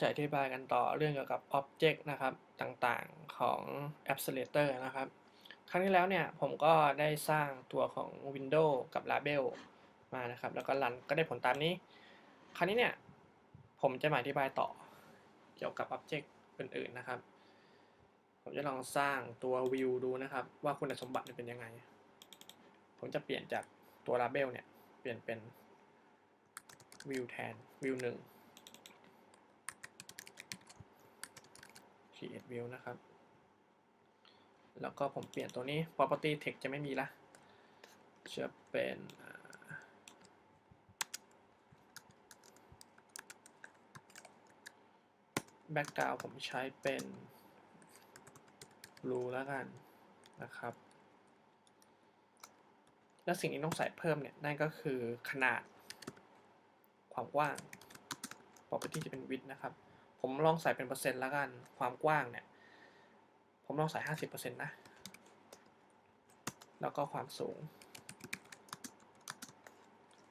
จะอธิบายกันต่อเรื่องเกี่ยวกับ Object นะครับ ต่างๆของ Accelerator นะครับ ครั้งที่แล้วเนี่ย ผมก็ได้สร้างตัวของ Windows กับ Label มานะครับ แล้วก็รันก็ได้ผลตามนี้ คราวนี้เนี่ย ผมจะมาอธิบายต่อเกี่ยวกับ Object อื่นๆนะครับ ผมจะลองสร้างตัว View ดูนะครับ ว่าคุณสมบัติมันเป็นยังไง ผมจะเปลี่ยนจากตัว Label เนี่ย เปลี่ยนเป็น View แทน View 1 create view นะครับ แล้วก็ผมเปลี่ยนตัวนี้ property text จะไม่มีละ จะเป็น background ผมใช้เป็น blue แล้วกันนะครับ และสิ่งที่ต้องใส่เพิ่มเนี่ย นั่นก็คือขนาด ความกว้าง property จะเป็น width นะครับ ผมลองใส่เป็นเปอร์เซ็นต์ล้วกัน ความกว้างเนี่ย ผมลองใส่ห้าสิบเปอร์เซ็นต์นะ แล้วก็ความสูง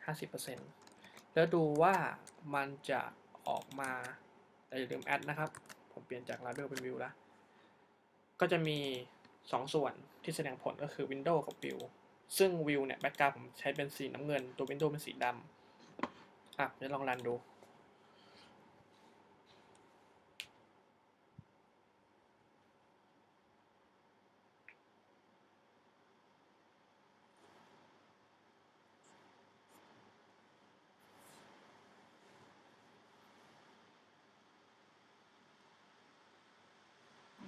ห้าสิบเปอร์เซ็นต์แล้วดูว่ามันจะออกมาแต่อย่าลืมแอดนะครับ ผมเปลี่ยนจาก label เป็น view แล้ว ก็จะมี 2 ส่วนที่แสดงผลก็คือ Windows กับ View ซึ่ง View เนี่ย background ผมใช้เป็นสีน้ำเงิน ตัว Windows เป็นสีดำอะเดี๋ยวลองรันดู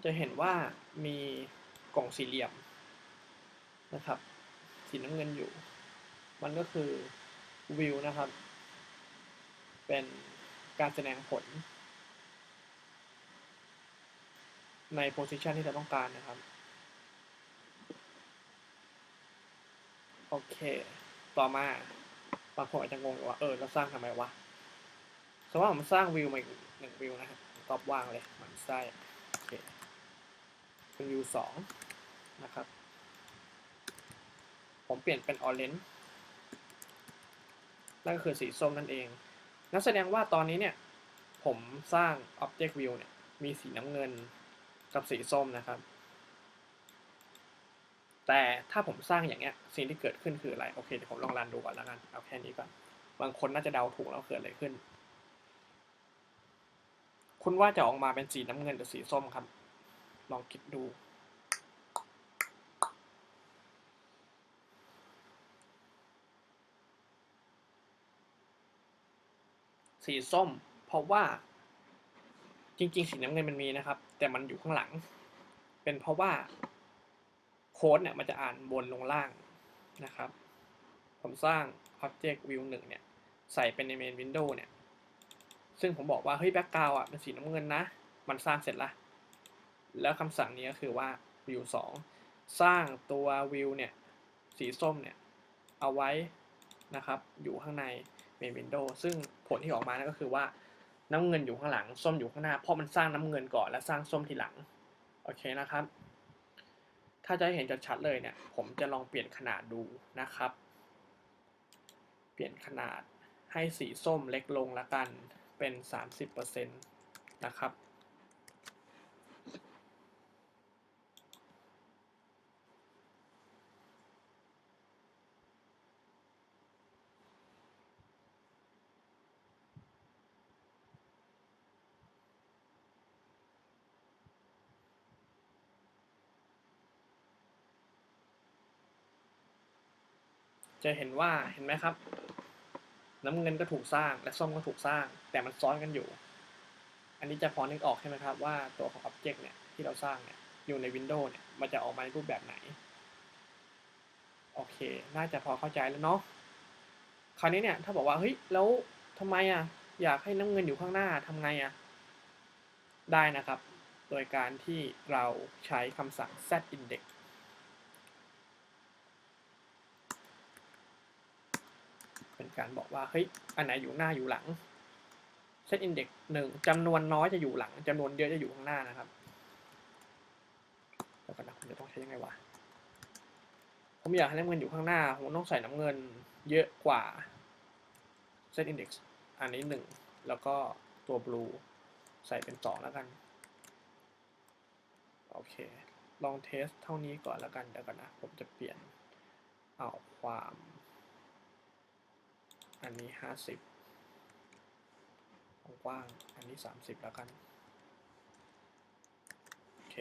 จะเห็นว่ามีกล่องสี่เหลี่ยมนะครับ สีน้ำเงินอยู่ มันก็คือวิวนะครับ เป็นการแสดงผล ในโพซิชันที่เราต้องการนะครับ โอเค ต่อมาบางคนอาจจะงงว่า เออ เราสร้างทำไมวะสมมติว่าผมสร้างวิวมาอีกหนึ่งวิวนะครับตอบว่างเลยมันไส้ โอเคเป็นวิวสองนะครับ ผมเปลี่ยนเป็น orange นั่นก็คือสีส้มนั่นเอง นั่นแสดงว่าตอนนี้เนี่ย ผมสร้าง object view เนี่ย มีสีน้ำเงินกับสีส้มนะครับ แต่ถ้าผมสร้างอย่างเงี้ย สิ่งที่เกิดขึ้นคืออะไร โอเคเดี๋ยวผมลองรันดูก่อนแล้วกัน เอาแค่นี้ก่อน บางคนน่าจะเดาถูกแล้วเกิดอะไรขึ้น คุณว่าจะออกมาเป็นสีน้ำเงินหรือสีส้มครับ ลองคิดดู สีส้ม เพราะว่าจริง ๆ สีน้ำเงินมันมีนะครับ แต่มันอยู่ข้างหลัง เป็นเพราะว่าโค้ดเนี่ยมันจะอ่านบนลงล่างนะครับ ผมสร้าง Object View 1เนี่ย ใส่เป็นใน Main Window เนี่ย ซึ่งผมบอกว่า เฮ้ย Background อะเป็นสีน้ำเงินนะ มันสร้างเสร็จละ แล้วคำสั่งนี้ก็คือว่า view 2 สร้างตัว view เนี่ย สีส้มเนี่ย เอาไว้นะครับ อยู่ข้างใน main window ซึ่ง ลที่ออกมานั่นก็คือว่าน้ำเงินอยู่ข้างหลัง ส้มอยู่ข้างหน้า เพราะมันสร้างน้ำเงินก่อน และสร้างส้มทีหลัง โอเคนะครับ ถ้าจะให้เห็นชัดๆเลยเนี่ย ผมจะลองเปลี่ยนขนาดดูนะครับ เปลี่ยนขนาดให้สีส้มเล็กลงละกัน เป็น 30%นะครับ จะเห็นว่าเห็นไหมครับ น้ำเงินก็ถูกสร้างและส้มก็ถูกสร้าง แต่มันซ้อนกันอยู่ อันนี้จะพอนึกออกใช่ไหมครับว่าตัวของ Object เนี่ยที่เราสร้างเนี่ยอยู่ใน Windows เนี่ยมันจะออกมาในรูปแบบไหน โอเค น่าจะพอเข้าใจแล้วเนาะคราวนี้เนี่ยถ้าบอกว่าเฮ้ยแล้วทำไมอะอยากให้น้ำเงินอยู่ข้างหน้าทำไงอะได้นะครับ โดยการที่เราใช้คำสั่ง set index เป็นการบอกว่าเฮ้ยอันไหนอยู่หน้าอยู่หลัง set index หนึ่งจำนวนน้อยจะอยู่หลังจำนวนเยอะจะอยู่ข้างหน้านะครับแล้วกันนะผมจะต้องใช้ยังไงวะผมอยากให้น้ำเงินอยู่ข้างหน้าผมต้องใส่น้ำเงินเยอะกว่า set index อันนี้หนึ่งแล้วก็ตัว blue ใส่เป็นสองแล้วกันโอเค ลองเทสเท่านี้ก่อนแล้วกันเดี๋ยวกันนะ ผมจะเปลี่ยนเอาความ อันนี้ห้าสิบกว้าง อันนี้สามสิบแล้วกัน โอเค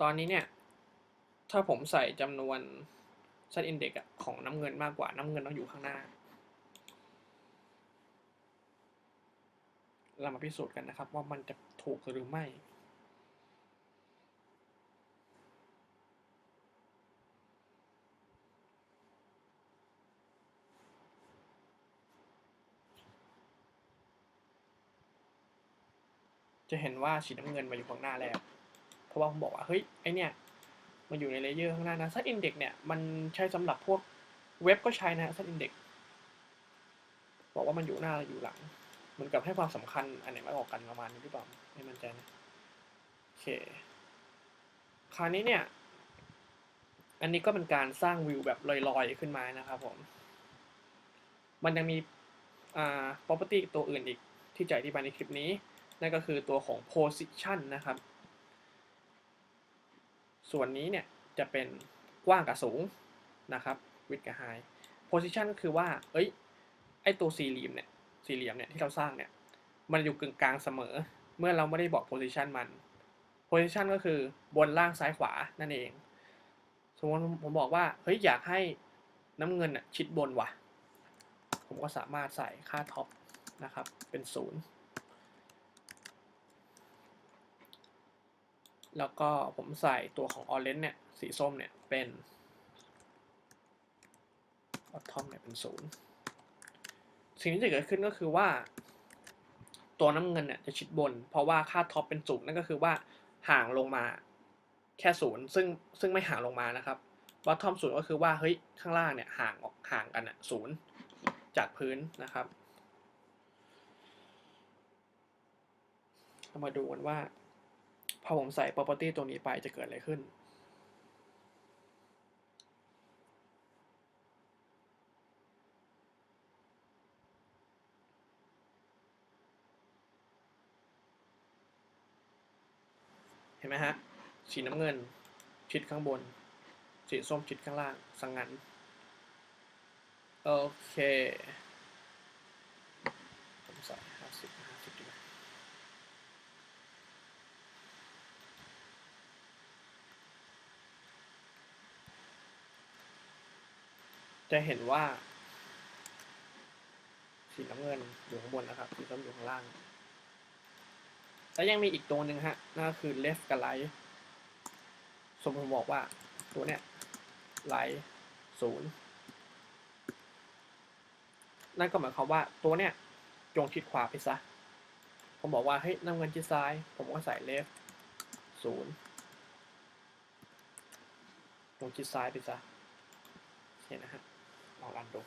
ตอนนี้เนี่ย ถ้าผมใส่จำนวน set index ของน้ำเงินมากกว่า น้ำเงินต้องอยู่ข้างหน้า เรามาพิสูจน์กันนะครับว่ามันจะถูกหรือไม่ จะเห็นว่าสีน้ำเงินมาอยู่ข้างหน้าแล้ว เพราะว่าผมบอกว่าเฮ้ยไอเนี่ยมันอยู่ในเลเยอร์ข้างหน้านะ set index เนี่ยมันใช้สำหรับพวกเว็บก็ใช้นะ set index บอกว่ามันอยู่หน้าหรืออยู่หลังเหมือนกับให้ความสำคัญอันไหนมากกว่ากันประมาณนี้หรือเปล่าไม่มั่นใจนะโอเคคราวนี้เนี่ย อันนี้ก็เป็นการสร้างวิวแบบลอยๆขึ้นมานะครับผม มันยังมีอ่า property ตัวอื่นอีกที่จะอธิบายในคลิปนี้ นั่นก็คือตัวของ position นะครับ ส่วนนี้เนี่ยจะเป็นกว้างกับสูงนะครับ width กับ height position ก็คือว่า เอ้ย ไอตัวสี่เหลี่ยมเนี่ย สี่เหลี่ยมเนี่ยที่เราสร้างเนี่ย มันอยู่กึ่งกลางเสมอ เมื่อเราไม่ได้บอก position มัน position ก็คือบนล่างซ้ายขวานั่นเอง สมมติผมบอกว่า เฮ้ย อยากให้น้ำเงินอะชิดบนว่ะ ผมก็สามารถใส่ค่า top นะครับ เป็น 0 แล้วก็ผมใส่ตัวของ orange เนี่ย สีส้มเนี่ย เป็น bottom เนี่ยเป็นศูนย์สิ่งที่จะเกิดขึ้นก็คือว่า ตัวน้ำเงินเนี่ยจะชิดบน เพราะว่าค่าท็อปเป็นศูนย์นั่นก็คือว่าห่างลงมาแค่ศูนย์ซึ่งซึ่งไม่ห่างลงมานะครับบอททอมศูนย์ก็คือว่าเฮ้ยข้างล่างเนี่ยห่างออกห่างกันอะศูนย์จากพื้นนะครับ เรามาดูกันว่า พอผมใส่ property ตัวนี้ไปจะเกิดอะไรขึ้น เห็นไหมฮะ สีน้ำเงิน ชิดข้างบน สีส้มชิดข้างล่าง สังงัน โอเคผมใส่ห้าสิบห้า จะเห็นว่า สีน้ำเงินอยู่ข้างบนนะครับ สีส้มอยู่ข้างล่าง แล้วยังมีอีกตัวหนึ่งฮะ นั่นก็คือ left กับ right สมมติผมบอกว่าตัวเนี้ย right ศูนย์นั่นก็หมายความว่าตัวเนี้ยจงชิดขวาไปซะ ผมบอกว่าเฮ้ยน้ำเงินชิดซ้าย ผมก็ใส่ left ศูนย์จงชิดซ้ายไปซะเห็นนะฮะ ลองรันดูเ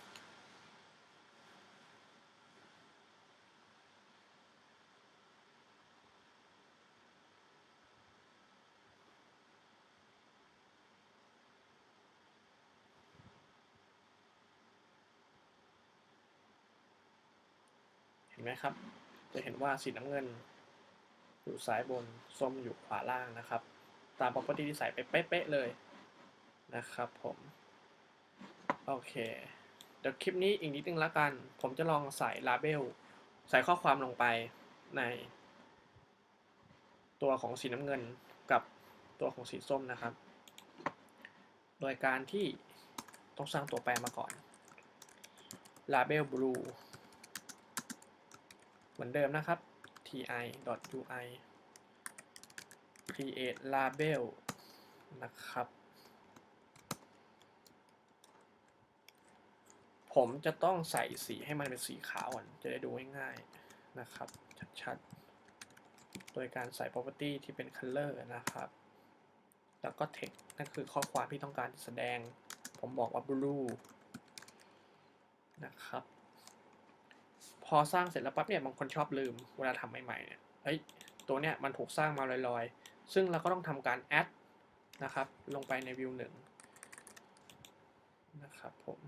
ห็นไหมครับ จะเห็นว่าสีน้ำเงิน อยู่ซ้ายบน ส้มอยู่ขวาล่างนะครับ ตาม property ที่ใส่ไปเป๊ะๆเลยนะครับผม โอเค เดี๋ยวคลิปนี้อีกนิดนึงละกัน ผมจะลองใส่ label ใส่ข้อความลงไปใน ตัวของสีน้ำเงินกับตัวของสีส้มนะครับ โดยการที่ต้องสร้างตัวแปรมาก่อน label blue เหมือนเดิมนะครับ ti.ui create label นะครับ ผมจะต้องใส่สีให้มันเป็นสีขาวก่อนจะได้ดูง่ายๆนะครับ ชัดๆ โดยการใส่ property ที่เป็น color นะครับ แล้วก็ text นั่นคือข้อความที่ต้องการจะแสดง ผมบอกว่า blue นะครับ พอสร้างเสร็จแล้วปั๊บเนี่ยบางคนชอบลืมเวลาทำใหม่ๆเนี่ยเฮ้ยตัวเนี้ยมันถูกสร้างมาลอยๆ ซึ่งเราก็ต้องทำการ add นะครับ ลงไปในวิวหนึ่งนะครับผม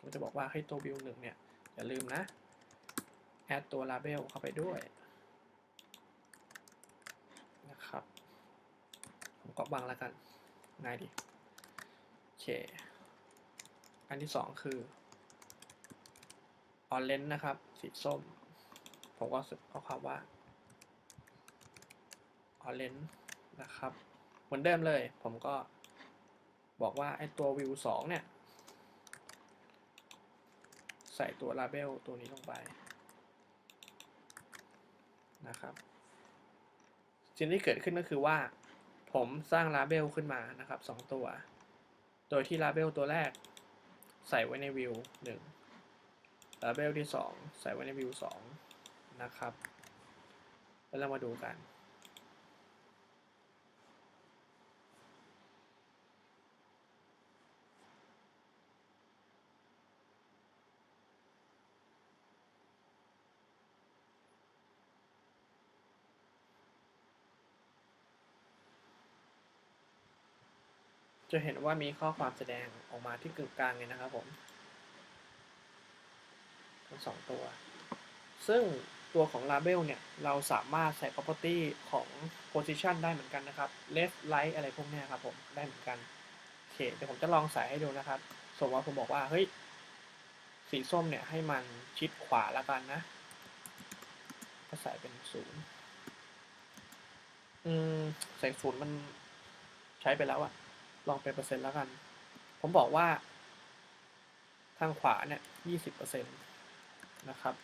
ผมจะบอกว่าให้ตัววิวหนึ่งเนี่ย อย่าลืมนะ add ตัว label เข้าไปด้วยนะครับ ผมก็วางแล้วกัน ง่ายดี โอเค อันที่สองคือ orange นะครับ สีส้ม ผมก็ข้อความว่า orange นะครับ เหมือนเดิมเลย ผมก็บอกว่าไอ้ตัว view 2เนี่ย ส่ตัว label ตัวนี้ลงไปนะครับสิ่งที่เกิดขึ้นก็คือว่า ผมสร้าง label ขึ้นมานะครับ 2 ตัว โดยที่ label ตัวแรก ใส่ไว้ใน view 1 label ที่ 2 ใส่ไว้ใน view 2 นะครับ แล้วเรามาดูกัน จะเห็นว่ามีข้อความแสดงออกมาที่กึ่งกลางเลยนะครับผมทั้งสองตัว ซึ่งตัวของ label เนี่ย เราสามารถใส่ property ของ position ได้เหมือนกันนะครับ left right อะไรพวกนี้ครับผม ได้เหมือนกัน โอเค เดี๋ยวผมจะลองใส่ให้ดูนะครับ สมมติว่าผมบอกว่า เฮ้ย สีส้มเนี่ย ให้มันชิดขวาแล้วกันนะ ก็ใส่เป็นศูนย์อืม ใส่ศูนย์มันใช้ไปแล้วอะ ลองเป็นเปอร์เซ็นต์แล้วกัน ผมบอกว่า ทางขวาเนี่ยยี่สิบเปอร์เซ็นต์นะครับ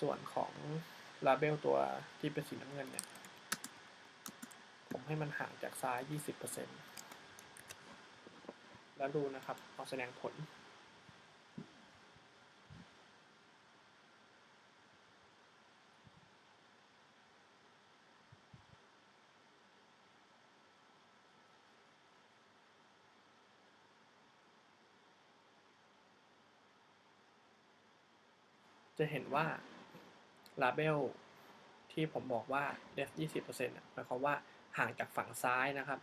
ส่วนของ label ตัวที่เป็นสีน้ำเงินเนี่ย ผมให้มันห่างจากซ้าย 20%แล้วดูนะครับเอาแสดงผล จะเห็นว่า label ที่ผมบอกว่า def 20%น่ะหมายความว่าห่างจากฝั่งซ้ายนะครับ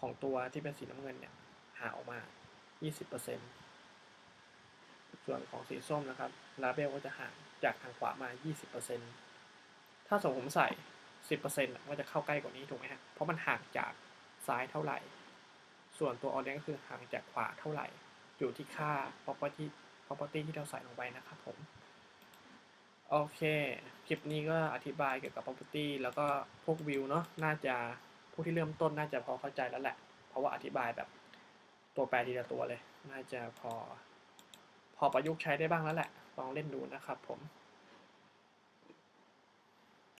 ของตัวที่เป็นสีน้ำเงินเนี่ยห่างออกมา 20%ส่วนของสีส้มนะครับ label ก็จะห่างจากทางขวามา 20%ถ้าสมมติผมใส่ 10%น่ะก็จะเข้าใกล้กว่านี้ถูกไหมฮะเพราะมันห่างจากซ้ายเท่าไหร่ ส่วนตัว orange ก็คือห่างจากขวาเท่าไหร่ อยู่ที่ค่า property property ที่เราใส่ลงไปนะครับผม โอเค คลิปนี้ก็อธิบายเกี่ยวกับ property แล้วก็พวกวิวเนาะ น่าจะผู้ที่เริ่มต้นน่าจะพอเข้าใจแล้วแหละ เพราะว่าอธิบายแบบตัวแปรทีละตัวเลย น่าจะพอ พอประยุกต์ใช้ได้บ้างแล้วแหละ ลองเล่นดูนะครับผม